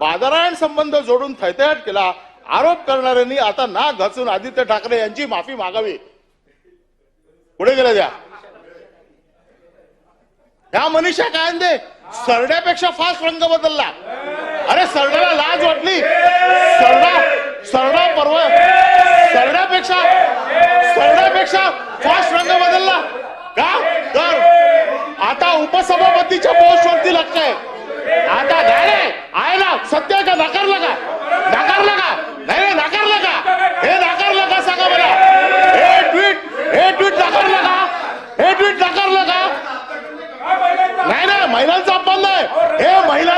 बाजारायण संबंध जोडून थैथयाट केला. आरोप करणाऱ्यांनी आता ना घासून आदित्य ठाकरे यांची माफी मागावी. पुढे गेल्या द्या. ह्या मनीषा कायंदे सरड्यापेक्षा फास्ट रंग बदलला. अरे सरड्याला लाज वाटली. सरडा सरडा परवा. सरड्यापेक्षा सरड्यापेक्षा फास्ट रंग बदलला. का? तर आता उपसभापतीच्या पोस्ट लक्ष आहे आता नाही नाही, आहे ना सत्य आहे का नाकारलं का नाकारलं का नाही नाही, नाकारलं का हे नाकारलं का सांगा मला हे ट्विट हे ट्विट नाकारलं का हे ट्विट नाकारलं का नाही नाही महिलांचा अपमान नाही. हे महिलांनी हे